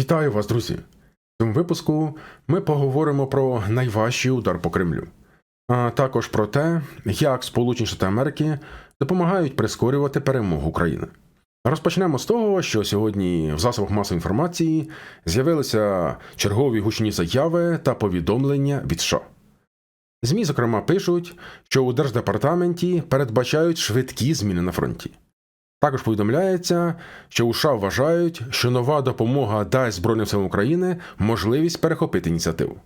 Вітаю вас, друзі! В цьому випуску ми поговоримо про найважчий удар по Кремлю, а також про те, як Сполучені Штати Америки допомагають прискорювати перемогу України. Розпочнемо з того, що сьогодні в засобах масової інформації з'явилися чергові гучні заяви та повідомлення від США. ЗМІ, зокрема, пишуть, що у Держдепартаменті передбачають швидкі зміни на фронті. Також повідомляється, що у США вважають, що нова допомога дасть Збройним силам України можливість перехопити ініціативу.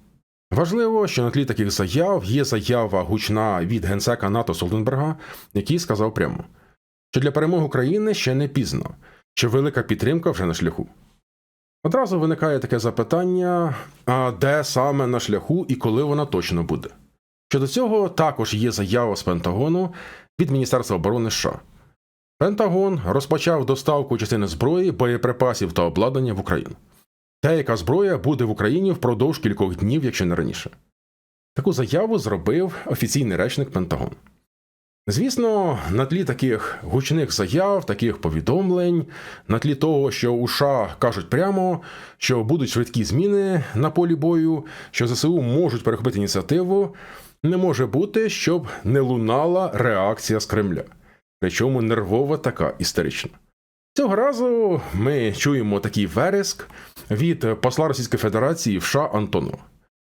Важливо, що на тлі таких заяв є заява гучна від генсека НАТО Солденберга, який сказав прямо, що для перемоги України ще не пізно, що велика підтримка вже на шляху. Одразу виникає таке запитання: а де саме на шляху і коли вона точно буде? Щодо цього також є заява з Пентагону від Міністерства оборони США. Пентагон розпочав доставку частини зброї, боєприпасів та обладнання в Україну. Деяка зброя буде в Україні впродовж кількох днів, якщо не раніше. Таку заяву зробив офіційний речник Пентагон. Звісно, на тлі таких гучних заяв, таких повідомлень, на тлі того, що у США кажуть прямо, що будуть швидкі зміни на полі бою, що ЗСУ можуть перехопити ініціативу, не може бути, щоб не лунала реакція з Кремля причому нервова така історична. Цього разу ми чуємо такий вереск від посла Російської Федерації в США Антонова.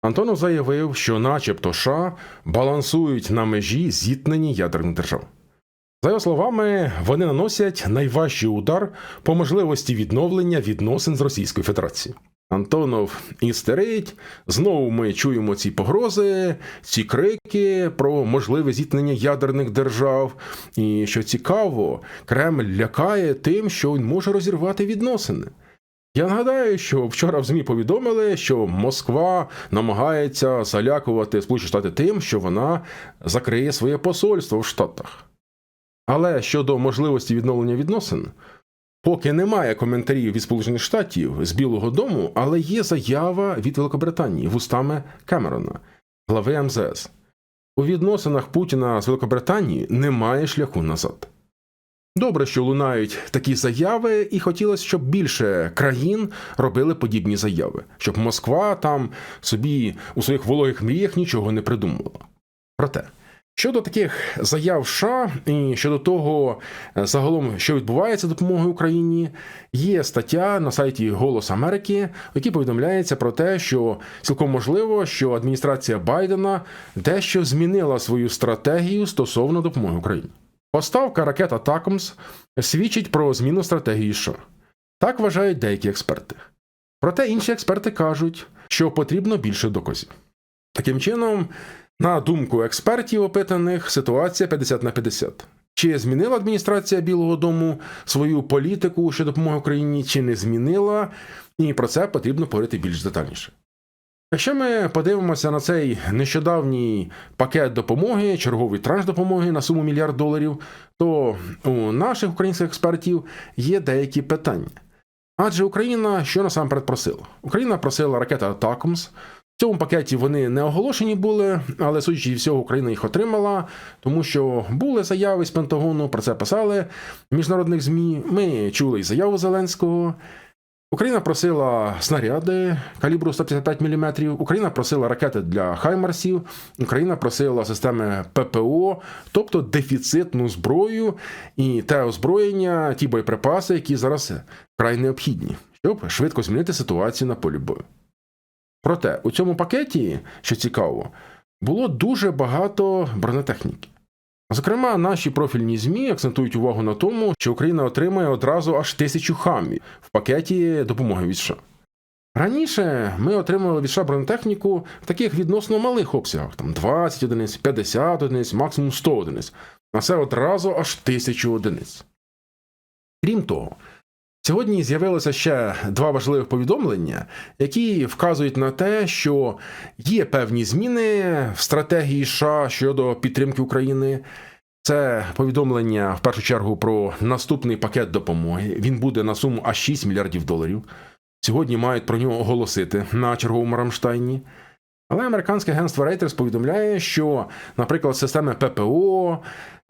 Антонов заявив, що, начебто, США балансують на межі зіткнені ядерних держав. За його словами, вони наносять найважчий удар по можливості відновлення відносин з Російською Федерацією. Антонов істерить. Знову ми чуємо ці погрози, ці крики про можливе зіткнення ядерних держав. І що цікаво, Кремль лякає тим, що він може розірвати відносини. Я нагадаю, що вчора в ЗМІ повідомили, що Москва намагається залякувати Сполучені Штати тим, що вона закриє своє посольство в Штатах. Але щодо можливості відновлення відносин, Поки немає коментарів від Сполучених Штатів з Білого Дому, але є заява від Великобританії вустами Камерона, глави МЗС. У відносинах Путіна з Великобританією немає шляху назад. Добре, що лунають такі заяви, і хотілося, щоб більше країн робили подібні заяви, щоб Москва там собі у своїх вологих мріях нічого не придумувала. Проте. Щодо таких заяв США і щодо того, е, загалом, що відбувається допомогою Україні, є стаття на сайті Голос Америки, в якій повідомляється про те, що цілком можливо, що адміністрація Байдена дещо змінила свою стратегію стосовно допомоги Україні. Поставка ракет Атакамс свідчить про зміну стратегії США. Так вважають деякі експерти. Проте інші експерти кажуть, що потрібно більше доказів. Таким чином. На думку експертів, опитаних, ситуація 50 на 50. Чи змінила адміністрація Білого Дому свою політику щодо допомоги Україні, чи не змінила, і про це потрібно говорити більш детальніше. Якщо ми подивимося на цей нещодавній пакет допомоги, черговий транш допомоги на суму мільярд доларів, то у наших українських експертів є деякі питання. Адже Україна що насамперед просила? Україна просила ракета Атакумс, в цьому пакеті вони не оголошені були, але судячи всього, Україна їх отримала, тому що були заяви з Пентагону, про це писали в міжнародних ЗМІ. Ми чули і заяву Зеленського. Україна просила снаряди калібру 155 мм, Україна просила ракети для Хаймарсів, Україна просила системи ППО, тобто дефіцитну зброю і те озброєння, ті боєприпаси, які зараз вкрай необхідні, щоб швидко змінити ситуацію на полі бою. Проте у цьому пакеті, що цікаво, було дуже багато бронетехніки. Зокрема, наші профільні ЗМІ акцентують увагу на тому, що Україна отримає одразу аж тисячу хамів в пакеті допомоги від США. Раніше ми отримували від США бронетехніку в таких відносно малих обсягах: там 20 одиниць, 50 одиниць, максимум 100 одиниць, а це одразу аж тисячу одиниць. Крім того, Сьогодні з'явилося ще два важливих повідомлення, які вказують на те, що є певні зміни в стратегії США щодо підтримки України. Це повідомлення в першу чергу про наступний пакет допомоги. Він буде на суму аж 6 мільярдів доларів. Сьогодні мають про нього оголосити на черговому Рамштайні. Але американське агентство Reuters повідомляє, що, наприклад, системи ППО,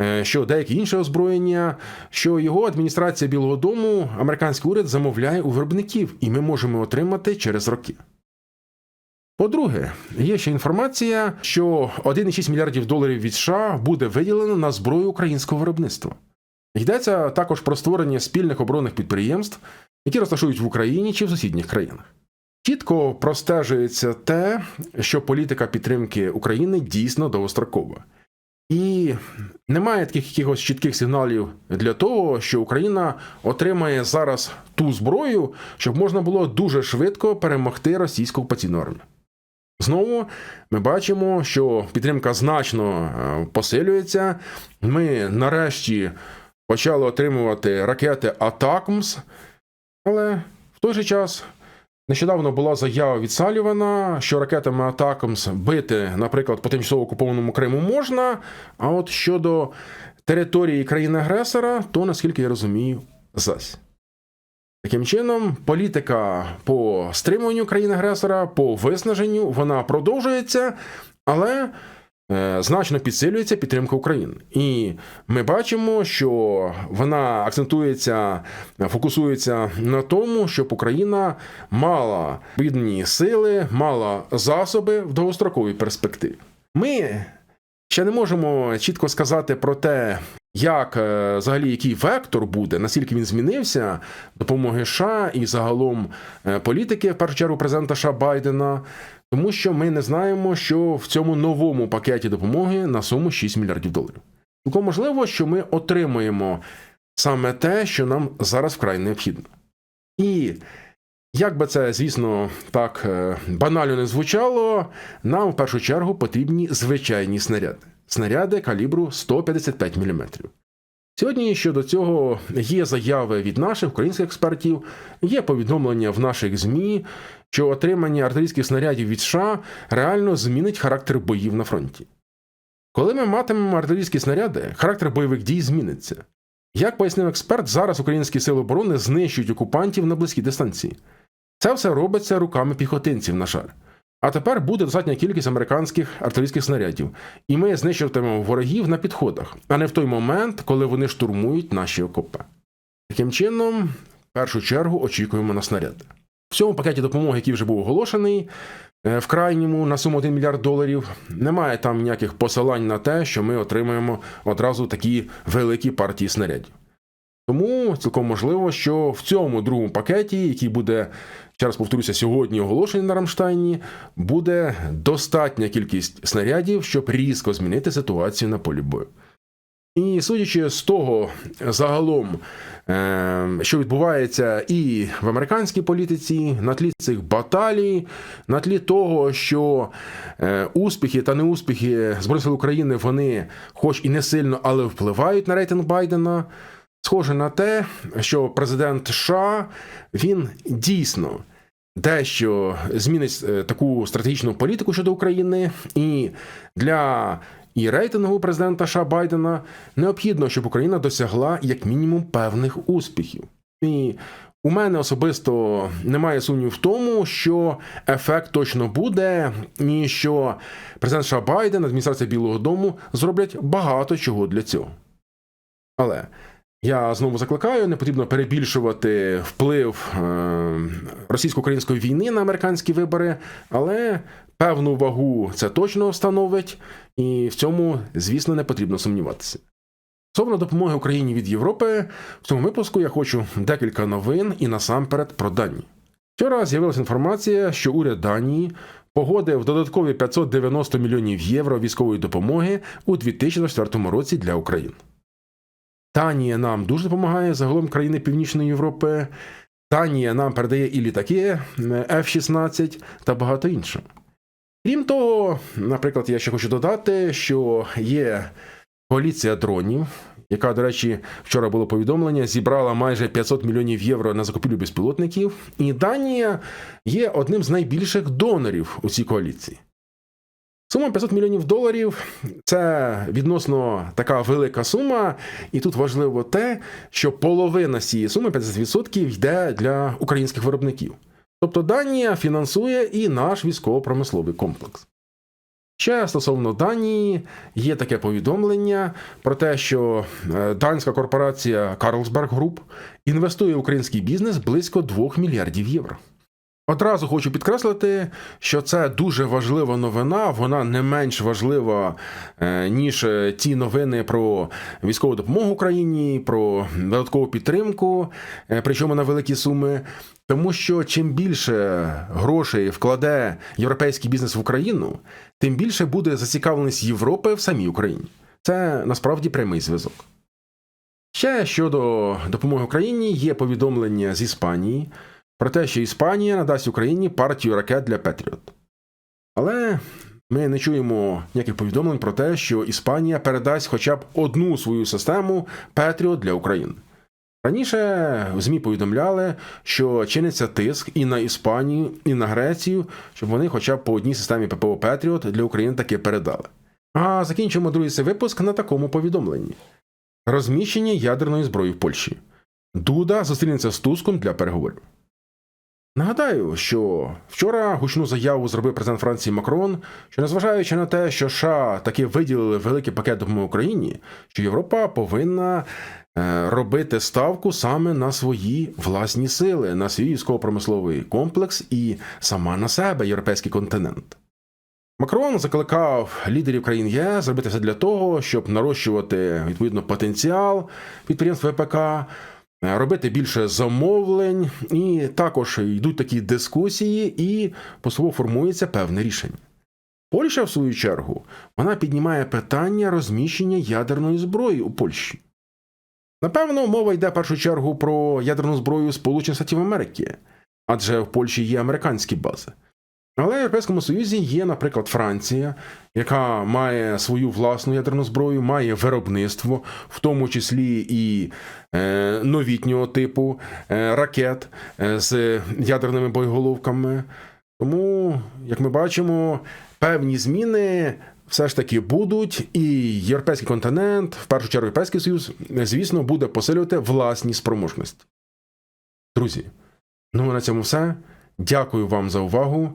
е, що деякі інші озброєння, що його адміністрація Білого Дому, американський уряд замовляє у виробників, і ми можемо отримати через роки. По-друге, є ще інформація, що 1,6 мільярдів доларів від США буде виділено на зброю українського виробництва. Йдеться також про створення спільних оборонних підприємств, які розташують в Україні чи в сусідніх країнах. Чітко простежується те, що політика підтримки України дійсно довгострокова. І немає таких якихось чітких сигналів для того, що Україна отримає зараз ту зброю, щоб можна було дуже швидко перемогти російську окупаційну армію. Знову ми бачимо, що підтримка значно е, посилюється. Ми нарешті почали отримувати ракети Атакмс, але в той же час нещодавно була заява від Салівана, що ракетами атакамс бити, наприклад, по тимчасово окупованому Криму можна. А от щодо території країни-агресора, то наскільки я розумію, зась. Таким чином, політика по стримуванню країни-агресора, по виснаженню, вона продовжується, але значно підсилюється підтримка України. І ми бачимо, що вона акцентується, фокусується на тому, щоб Україна мала відні сили, мала засоби в довгостроковій перспективі. Ми ще не можемо чітко сказати про те, як е, взагалі який вектор буде, наскільки він змінився допомоги США і загалом е, політики, в першу чергу, президента США Байдена, тому що ми не знаємо, що в цьому новому пакеті допомоги на суму 6 мільярдів доларів. Цілком можливо, що ми отримуємо саме те, що нам зараз вкрай необхідно. І як би це, звісно, так е, банально не звучало, нам в першу чергу потрібні звичайні снаряди. Снаряди калібру 155 мм. Сьогодні щодо цього є заяви від наших українських експертів, є повідомлення в наших ЗМІ, що отримання артилерійських снарядів від США реально змінить характер боїв на фронті. Коли ми матимемо артилерійські снаряди, характер бойових дій зміниться. Як пояснив експерт, зараз українські сили оборони знищують окупантів на близькій дистанції. Це все робиться руками піхотинців, на жаль. А тепер буде достатня кількість американських артилерійських снарядів, і ми знищуватимемо ворогів на підходах, а не в той момент, коли вони штурмують наші окопи. Таким чином, в першу чергу очікуємо на снаряди. В цьому пакеті допомоги, який вже був оголошений, е, в крайньому на суму 1 мільярд доларів, немає там ніяких посилань на те, що ми отримаємо одразу такі великі партії снарядів. Тому цілком можливо, що в цьому другому пакеті, який буде, ще раз повторюся, сьогодні оголошений на Рамштайні, буде достатня кількість снарядів, щоб різко змінити ситуацію на полі бою. І судячи з того, загалом, е, що відбувається і в американській політиці, на тлі цих баталій, на тлі того, що е, успіхи та неуспіхи Збройних України вони, хоч і не сильно, але впливають на рейтинг Байдена. Схоже на те, що президент США він дійсно дещо змінить е, таку стратегічну політику щодо України, і для і рейтингу президента США Байдена необхідно, щоб Україна досягла як мінімум певних успіхів. І у мене особисто немає сумнів в тому, що ефект точно буде, і що президент США Байден, адміністрація Білого Дому зроблять багато чого для цього. Але я знову закликаю, не потрібно перебільшувати вплив е, російсько-української війни на американські вибори, але певну вагу це точно встановить, і в цьому, звісно, не потрібно сумніватися. Стосовно допомоги Україні від Європи, в цьому випуску я хочу декілька новин і насамперед про Данію. Вчора з'явилася інформація, що уряд Данії погодив додаткові 590 мільйонів євро військової допомоги у 2024 році для України. Данія нам дуже допомагає загалом країни Північної Європи. Данія нам передає і літаки F-16 та багато іншого. Крім того, наприклад, я ще хочу додати, що є коаліція дронів, яка, до речі, вчора було повідомлення, зібрала майже 500 мільйонів євро на закупівлю безпілотників, і Данія є одним з найбільших донорів у цій коаліції. Сума 500 мільйонів доларів це відносно така велика сума, і тут важливо те, що половина цієї суми 50% йде для українських виробників. Тобто Данія фінансує і наш військово-промисловий комплекс. Ще стосовно Данії, є таке повідомлення про те, що е, данська корпорація Carlsberg Group інвестує в український бізнес близько 2 мільярдів євро. Одразу хочу підкреслити, що це дуже важлива новина. Вона не менш важлива, е, ніж е, ті новини про військову допомогу Україні, про додаткову підтримку, е, причому на великі суми. Тому що чим більше грошей вкладе європейський бізнес в Україну, тим більше буде зацікавленість Європи в самій Україні. Це насправді прямий зв'язок. Ще щодо допомоги Україні є повідомлення з Іспанії про те, що Іспанія надасть Україні партію ракет для Петріот. Але ми не чуємо ніяких повідомлень про те, що Іспанія передасть хоча б одну свою систему Петріот для України. Раніше в ЗМІ повідомляли, що чиниться тиск і на Іспанію, і на Грецію, щоб вони хоча б по одній системі ППО Петріот для України таки передали. А закінчимо другий цей випуск на такому повідомленні: розміщення ядерної зброї в Польщі. Дуда зустрінеться з Туском для переговорів. Нагадаю, що вчора гучну заяву зробив президент Франції Макрон, що незважаючи на те, що США таки виділили великий пакет допомоги Україні, що Європа повинна е, робити ставку саме на свої власні сили, на свій військово-промисловий комплекс і сама на себе європейський континент. Макрон закликав лідерів країн ЄС зробити все для того, щоб нарощувати відповідно потенціал підприємств ВПК, робити більше замовлень, і також йдуть такі дискусії, і поступово формується певне рішення. Польща, в свою чергу, вона піднімає питання розміщення ядерної зброї у Польщі. Напевно, мова йде в першу чергу про ядерну зброю Сполучених Штатів Америки, адже в Польщі є американські бази. Але в Європейському Союзі є, наприклад, Франція, яка має свою власну ядерну зброю, має виробництво, в тому числі і е, новітнього типу е, ракет е, з ядерними боєголовками. Тому, як ми бачимо, певні зміни все ж таки будуть, і європейський континент, в першу чергу Європейський Союз, звісно, буде посилювати власні спроможності. Друзі, ну на цьому все. Дякую вам за увагу